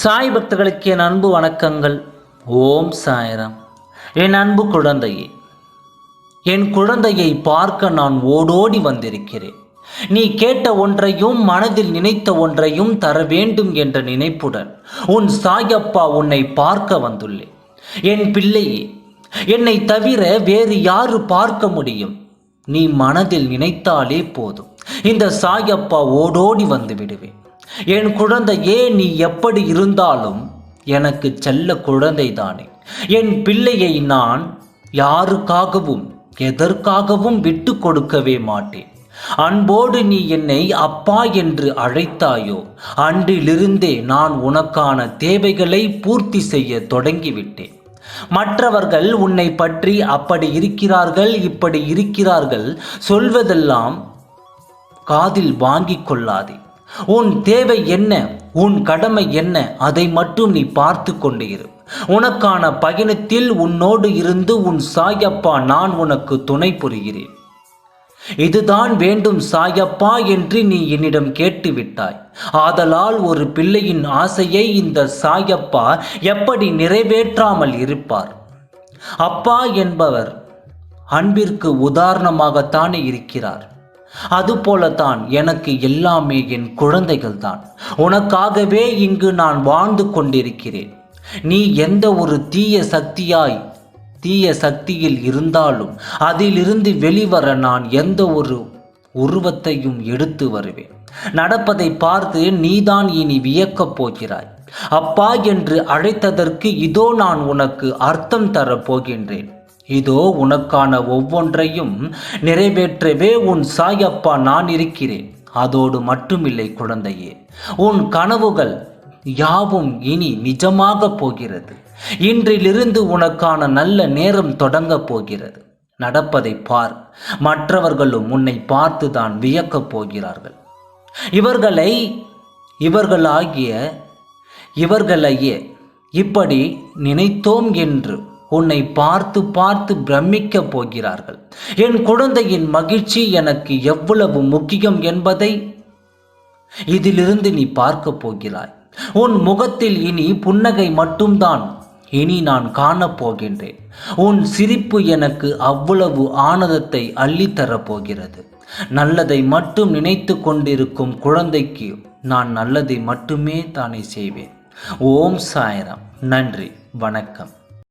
சாய் பக்தர்களுக்கு என் அன்பு வணக்கங்கள். ஓம் சாய்ராம். என் அன்பு குழந்தையே என் குழந்தையை பார்க்க நான் ஓடோடி வந்திருக்கிறேன். நீ கேட்ட ஒன்றையும் மனதில் நினைத்த ஒன்றையும் தர வேண்டும் என்ற நினைப்புடன் உன் சாயப்பா உன்னை பார்க்க வந்துள்ளேன். என் பிள்ளையே என்னை தவிர வேறு யாரு பார்க்க முடியும்? நீ மனதில் நினைத்தாலே போதும். இந்த சாயப்பா ஓடோடி வந்து விடுவேன். என் குழந்தையே நீ எப்படி இருந்தாலும் எனக்கு செல்ல குழந்தைதானே. என் பிள்ளையை நான் யாருக்காகவும் எதற்காகவும் விட்டு கொடுக்கவே மாட்டேன். அன்போடு நீ என்னை அப்பா என்று அழைத்தாயோ அன்றிலிருந்தே நான் உனக்கான தேவைகளை பூர்த்தி செய்ய தொடங்கிவிட்டேன். மற்றவர்கள் உன்னை பற்றி அப்படி இருக்கிறார்கள் இப்படி இருக்கிறார்கள் சொல்வதெல்லாம் காதில் வாங்கிக் கொள்ளாதே. உன் தேவை என்ன? உன் கடமை என்ன? அதை மட்டும் நீ பார்த்து கொண்டு இரு. உனக்கான பயணத்தில் உன்னோடு இருந்து உன் சாயப்பா நான் உனக்கு துணை புரிகிறேன். இதுதான் வேண்டும் சாயப்பா என்று நீ என்னிடம் கேட்டுவிட்டாய். ஆதலால் ஒரு பிள்ளையின் ஆசையை இந்த சாயப்பா எப்படி நிறைவேற்றாமல் இருப்பார்? அப்பா என்பவர் அன்பிற்கு உதாரணமாகத்தானே இருக்கிறார். அதுபோலத்தான் எனக்கு எல்லாமே என் குழந்தைகள் தான் உனக்காகவே இங்கு நான் வாழ்ந்து கொண்டிருக்கிறேன். நீ எந்த ஒரு தீய சக்தியாய் தீய சக்தியில் இருந்தாலும் அதிலிருந்து வெளிவர நான் எந்த ஒரு உருவத்தையும் எடுத்து வருவேன். நடப்பதை பார்த்து நீதான் இனி வியக்கப் போகிறாய். அப்பா என்று அழைத்ததற்கு இதோ நான் உனக்கு அர்த்தம் தரப் போகின்றேன். இதோ உனக்கான ஒவ்வொன்றையும் நிறைவேற்றவே உன் சாயப்பா நான் இருக்கிறேன். அதோடு மட்டுமில்லை குழந்தையே உன் கனவுகள் யாவும் இனி நிஜமாக போகிறது. இன்றிலிருந்து உனக்கான நல்ல நேரம் தொடங்கப் போகிறது. நடப்பதை பார் மற்றவர்களும் உன்னை பார்த்துதான் வியக்கப் போகிறார்கள். இவர்களை இவர்களாகிய இவர்களையே இப்படி நினைத்தோம் என்று உன்னை பார்த்து பார்த்து பிரமிக்க போகிறார்கள். என் குழந்தையின் மகிழ்ச்சி எனக்கு எவ்வளவு முக்கியம் என்பதை இதிலிருந்து நீ பார்க்க போகிறாய். உன் முகத்தில் இனி புன்னகை மட்டும்தான். இனி நான் காணப் போகின்றேன். உன் சிரிப்பு எனக்கு அவ்வளவு ஆனந்தத்தை அள்ளித்தரப் போகிறது. நல்லதை மட்டும் நினைத்து கொண்டிருக்கும் குழந்தைக்கு நான் நல்லதை மட்டுமே தானே செய்வேன். ஓம் சாயரம். நன்றி. வணக்கம்.